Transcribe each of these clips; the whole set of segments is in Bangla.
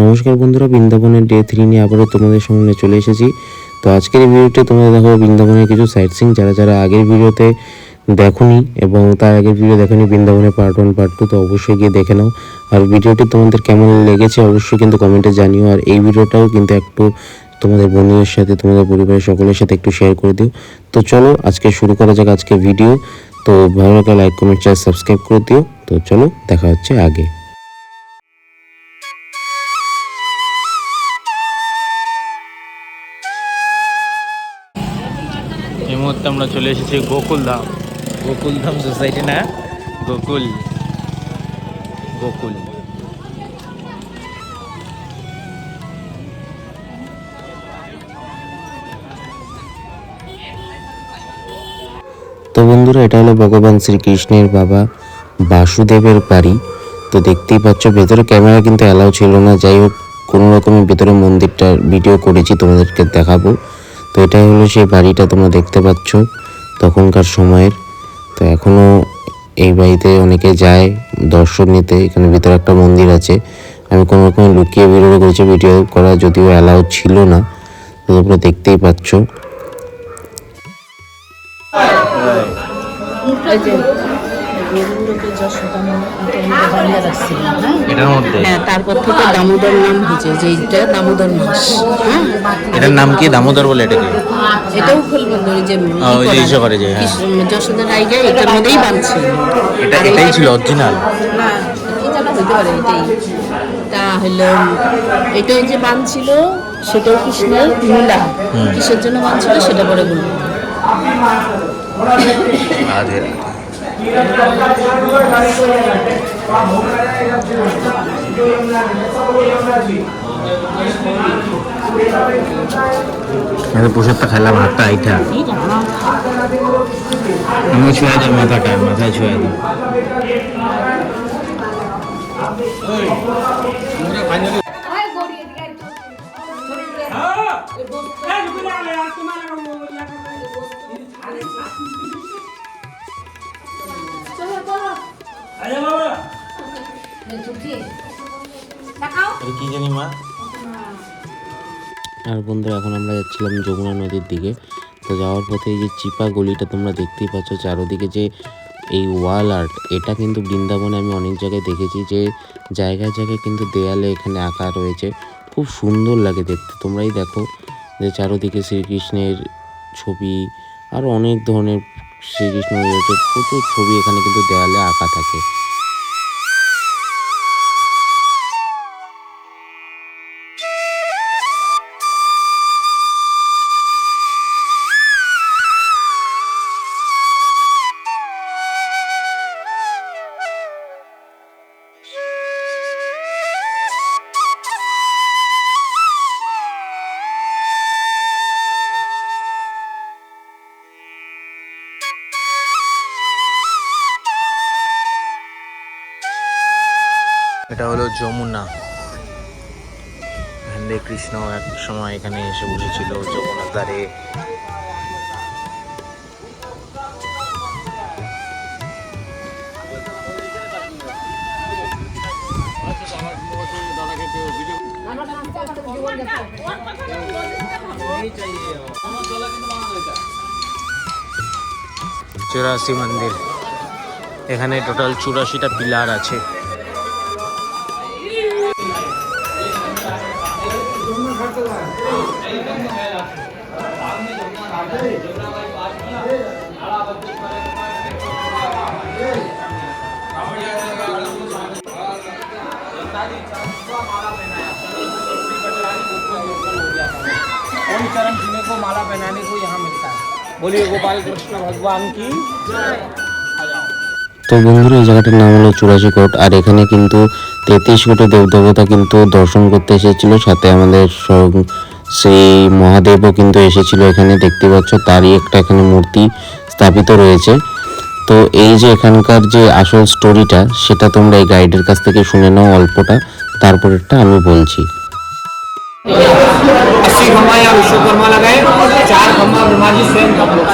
নমস্কার বন্ধুরা, বৃন্দাবনের ডে থ্রি নিয়ে আবারও তোমাদের সামনে চলে এসেছি। তো আজকের এই ভিডিওতে তোমাদের দেখাবো বৃন্দাবনের কিছু সাইট সিং যারা যারা আগের ভিডিওতে দেখোনি এবং তার আগের ভিডিও দেখোনি বৃন্দাবনের পার্ট ওয়ান পার্ট টু তো অবশ্যই গিয়ে দেখে নাও। আর ভিডিওটি তোমাদের কেমন লেগেছে অবশ্যই কিন্তু কমেন্টে জানিও। আর এই ভিডিওটাও কিন্তু একটু তোমাদের বন্ধুদের সাথে, তোমাদের পরিবারের সকলের সাথে একটু শেয়ার করে দিও। তো চলো আজকে শুরু করা যাক আজকে ভিডিও তো ভালো লাগলে লাইক কমেন্ট চ্যানেল সাবস্ক্রাইব করে দিও। তো চলো দেখা হচ্ছে আগে। এই মুহূর্তে আমরা চলে এসেছি গোকুল ধাম গোকুল ধাম সোসাইটি না? গোকুল। গোকুল। তো বন্ধুরা এটা হলো ভগবান শ্রীকৃষ্ণের বাবা বাসুদেবের বাড়ি। তো দেখতেই পাচ্ছ ভেতরে ক্যামেরা কিন্তু অ্যালাউ ছিল না। যাই হোক কোনো রকম ভেতরে মন্দিরটার ভিডিও করেছি তোমাদেরকে দেখাবো। তো এটাই হলো সেই বাড়িটা তোমরা দেখতে পাচ্ছ তখনকার সময়ের। তো এখনও এই বাড়িতে অনেকে যায় দর্শন নিতে, এখানে ভিতরে একটা মন্দির আছে। আমি কোনো রকম লুকিয়ে ভিডিও করেছি, ভিডিও করা যদিও অ্যালাউ ছিল না, তো তোমরা দেখতেই পাচ্ছ। যে রাখছিলাম হ্যাঁ? এটার মধ্যে? হ্যাঁ তারপর থেকে দামোদর নাম হয়েছে যে এইটা দামোদর মাস হ্যাঁ? এটার নাম কি? দামোদর বলে এটাকে? এটাও ফুল বন্ধুর যে ই ও, ওই যে ইসে করে যে, হ্যাঁ। কৃষ্ণ- এটার মধ্যেই বাঁধছিল এটা এটাই ছিল অরিজিনাল? না পারে এটাই। তা হলো এটা ওই যে বাঁধছিল সেটাও কৃষ্ণের মূলা। কিসের জন্য বাঁধছিল সেটা পরে বলব। রাধে রাধে প্রসাদটা খাইলাম হাতটা আইটা আমি ছুঁয়ে দাও মাথাটা মাথায় ছুঁয়ে দাও কি জানি মা? আর বন্ধুরা এখন আমরা যাচ্ছিলাম যমুনা নদীর দিকে। তো যাওয়ার পথে এই যে চিপা গলিটা তোমরা দেখতেই পাচ্ছ চারোদিকে যে এই ওয়াল আর্ট এটা কিন্তু বৃন্দাবনে আমি অনেক জায়গায় দেখেছি যে জায়গায় জায়গায় কিন্তু দেয়ালে এখানে আঁকা রয়েছে। খুব সুন্দর লাগে দেখতে তোমরাই দেখো যে চারোদিকে শ্রীকৃষ্ণের ছবি আরও অনেক ধরনের শ্রীকৃষ্ণ রয়েছে। প্রচুর ছবি এখানে কিন্তু দেয়ালে আঁকা থাকে। এটা হলো যমুনা। হরে কৃষ্ণ এক সময় এখানে এসে বসেছিল যমুনার ধারে চুরাশি মন্দির। এখানে টোটাল চুরাশিটা পিলার আছে। कोई चरण छूने को माला पहनाने को यहाँ मिलता है बोलिए गोपाल कृष्ण भगवान की তো বন্ধুরা এই জায়গাটার নাম হলো চুরাশি কোট আর এখানে কিন্তু তেত্রিশ কোটি দেবদেবতা কিন্তু দর্শন করতে এসেছিল সাথে আমাদের সং- শ্রী মহাদেবও কিন্তু এসেছিল এখানে দেখতে পাচ্ছ তারই একটা এখানে মূর্তি স্থাপিত রয়েছে তো এই যে এখানকার যে আসল স্টোরিটা সেটা তোমরা এই গাইডের কাছ থেকে শুনে নাও অল্পটা তারপরেরটা আমি বলছি अस्सी खम्बा या विश्वकर्मा लगाए चार खम्बा ब्रह्मा जी स्वयं का लोग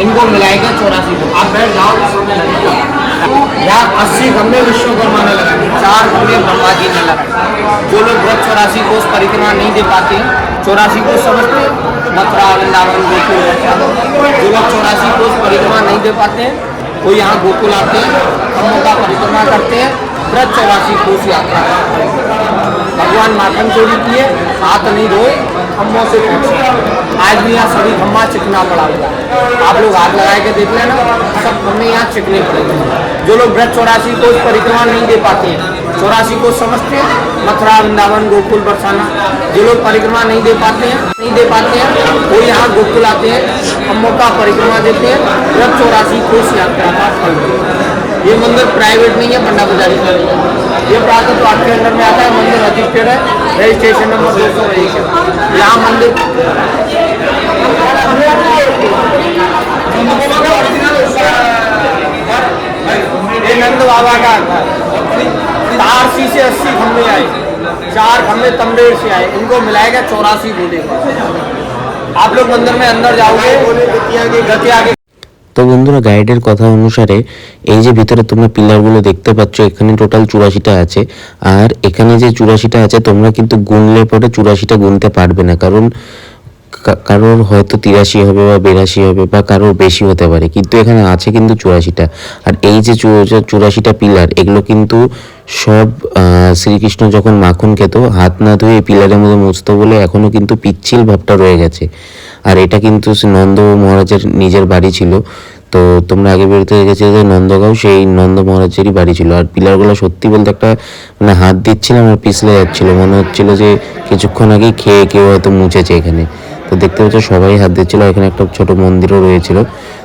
इनको मिलाएगा चौरासी आप बैठ जाओ यहाँ अस्सी खंभे विश्वकर्मा ने लगाए चार खंभे ब्रह्मा जी ने लगाए जो लोग व्रत चौरासी कोष परिक्रमा नहीं दे पाते, चौरासी कोष समझते? मथुरा वृंदावन गोकुल जो लोग चौरासी कोष परिक्रमा नहीं दे पाते, वो यहाँ गोकुल आते हैं खम्भों का परिक्रमा करते हैं, व्रत चौरासी कोष यात्रा। भगवान माखन चोरी किए, हाथ नहीं धोए खम्भों से पूछे। आज भी यहाँ सभी खंभा चिकना पड़ा हुआ है। आप लोग हाथ लगा के देख लेना, सब खंभे यहाँ चिकने पड़े जो लोग व्रत चौरासी को परिक्रमा नहीं दे पाते हैं, चौरासी को समझते हैं, मथुरा, वृंदावन, गोकुल, बरसाना। जो लोग परिक्रमा नहीं दे पाते हैं, नहीं दे पाते हैं, वो यहाँ गोकुल आते हैं, खम्भों का परिक्रमा देते हैं, व्रत चौरासी कोष यात्रा का फल ये मंदिर प्राइवेट नहीं है, पंडा बाजारी का नहीं है। ये प्रातः तो आपके अंदर में आता है, मंदिर रजिस्टर्ड है रजिस्ट्रेशन नंबर दो सौ ये नंद बाबा का था तारसी से अस्सी खंभे आए चार खंभे तमरेर से आए उनको मिलाएगा चौरासी बोले आप लोग मंदिर में अंदर जाओगे गतिया आगे তো বন্ধুরা গাইডের কথা অনুসারে এই যে ভিতরে তোমরা পিলারগুলো দেখতে পাচ্ছ, এখানে টোটাল চুরাশিটা আছে। আর এখানে যে চুরাশিটা আছে, তোমরা কিন্তু গুনলে পরে চুরাশিটা গুনতে পারবে না। কারণ কারোর হয়তো তিরাশি হবে বা বিরাশি হবে বা কারোর বেশি হতে পারে, কিন্তু এখানে আছে কিন্তু চুরাশিটা। আর এই যে চুরাশিটা পিলার, এগুলো কিন্তু সব শ্রীকৃষ্ণ যখন মাখন খেত, হাত না ধুয়ে পিলারের মধ্যে মুছতো বলে এখনও কিন্তু পিচ্ছিল ভাবটা রয়ে গেছে। আর এটা কিন্তু নন্দ মহারাজের নিজের বাড়ি ছিল। তো তোমরা আগে বেরোতে দেখেছ যে নন্দগাঁও সেই নন্দ মহারাজেরই বাড়ি ছিল। আর পিলারগুলো সত্যি বলতে একটা মানে হাত দিচ্ছিলাম আর পিছলে যাচ্ছিল। মনে হচ্ছিল যে কিছুক্ষণ আগেই খেয়ে কেউ হয়তো মুছেছে এখানে। দেখতে পাচ্ছ সবাই হাত দিচ্ছিল এখানে একটা ছোট মন্দিরও রয়েছিল।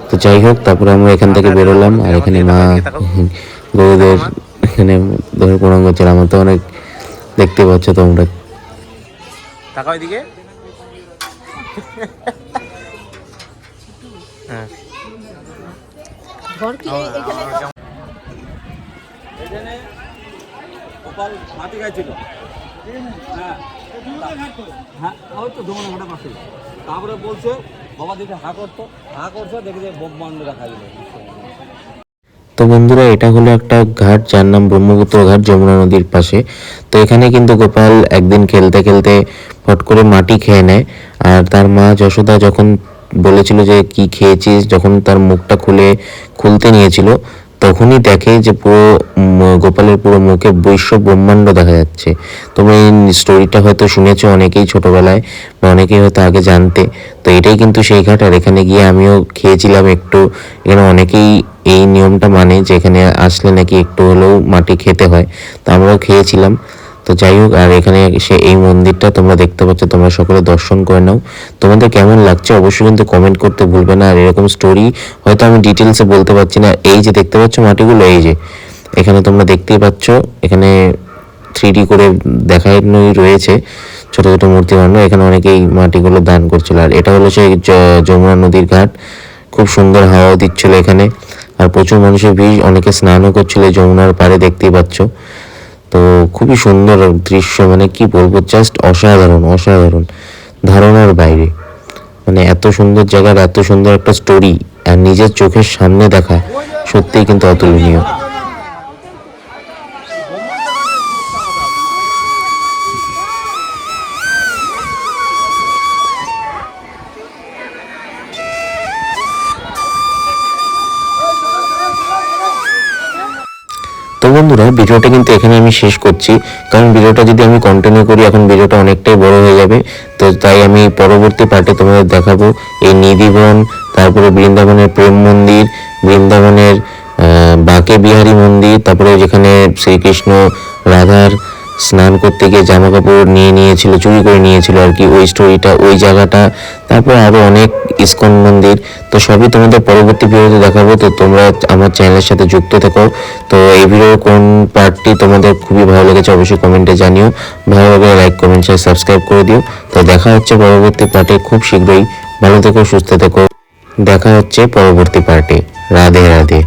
তো যাই হোক তারপরে আমরা এখান থেকে বেরোলাম আর এখানে মা গরুদের এখানে ধরে প্রণাম করছিল আমার তো অনেক দেখতে পাচ্ছ তোমরা। তাকাও এদিকে। হ্যাঁ ঘর কি এখানে গোপাল মাটি গাইছিল হ্যাঁ। হ্যাঁ ওই তো দোকানে ঘাটা পাশে। তারপরে বলছে, বাবা দেখে হা করতো। হা করছে, দেখে যে বোম বন্ধ রাখা গেল তো বন্ধুরা, এটা হলো একটা ঘাট, যার নাম ব্রহ্মপুত্র ঘাট, যমুনা নদীর পাশে। তো এখানে কিন্তু গোপাল একদিন খেলতে খেলতে ফট করে মাটি খেয়ে নেয়। আর তার মা যশোদা যখন বলেছিল যে, কি খেয়েছিস? যখন তার মুখটা খুলে, খুলতে নিয়েছিল তখনই দেখে যে পুরো গোপালের পুরো মুখে বৈশ্ব ব্রহ্মাণ্ড দেখা যাচ্ছে। তোমরা এই স্টোরিটা হয়তো শুনেছো অনেকেই ছোটবেলায় বা অনেকেই হয়তো আগে জানতে। তো এটাই কিন্তু সেই ঘাট। আর এখানে গিয়ে আমিও খেয়েছিলাম একটু। এখানে অনেকেই এই নিয়মটা মানে যে এখানে আসলে নাকি একটু হলেও মাটি খেতে হয়। তো আমরাও খেয়েছিলাম। তো যাই হোক, আর এখানে সে এই মন্দিরটা তোমরা দেখতে পাচ্ছ, তোমরা সকলে দর্শন করে নাও। তোমাদের কেমন লাগছে অবশ্যই কিন্তু কমেন্ট করতে ভুলবে না, আর এরকম স্টোরি হয়তো আমি ডিটেলসে বলতে পারছি না। এই যে দেখতে পাচ্ছ মাটিগুলো, এই যে, এখানে তোমরা দেখতেই পাচ্ছ, এখানে থ্রি করে দেখানোই রয়েছে ছোট ছোট মূর্তি বানানো এখানে অনেকেই মাটিগুলো দান করছিল। আর এটা হলো সেই যমুনা নদীর ঘাট। খুব সুন্দর হাওয়া দিচ্ছিল এখানে। আর প্রচুর মানুষের ভিড়, অনেকে স্নানও করছিল যমুনার পাড়ে, দেখতেই পাচ্ছ। তো খুবই সুন্দর দৃশ্য মানে কি বলব জাস্ট অসাধারণ অসাধারণ ধারণার বাইরে। মানে এত সুন্দর জায়গার, এত সুন্দর একটা স্টোরি আর নিজের চোখের সামনে দেখা সত্যিই কিন্তু অতুলনীয়। বন্ধুরা, ভিডিওটা কিন্তু এখানে আমি শেষ করছি। কারণ ভিডিওটা যদি আমি কন্টিনিউ করি, এখন ভিডিওটা অনেকটাই বড় হয়ে যাবে। তো তাই আমি পরবর্তী পার্টে তোমাদের দেখাবো এই নিধিবন, তারপরে বৃন্দাবনের প্রেম মন্দির, বৃন্দাবনের বাঁকে বিহারী মন্দির, তারপরে যেখানে শ্রীকৃষ্ণ রাধার স্নান করতে গিয়ে জামা কাপড় নিয়ে নিয়েছিল, চুরি করে নিয়েছিল আর কি ওই স্টোরিটা ওই জায়গাটা। তারপর আরও অনেক ইস্কন মন্দির। তো সবই তোমাদের পরবর্তী ভিডিওতে দেখাবো। তো তোমরা আমার চ্যানেলের সাথে যুক্ত থেকো। তো এই ভিডিওর কোন পার্টটি তোমাদের খুবই ভালো লেগেছে অবশ্যই কমেন্টে জানিও। ভালো লাইক কমেন্ট শেয়ার সাবস্ক্রাইব করে দিও। তো দেখা হচ্ছে পরবর্তী পার্টে খুব শীঘ্রই। ভালো থেকো, সুস্থ থেকো। দেখা হচ্ছে পরবর্তী পার্টে রাধে রাধে।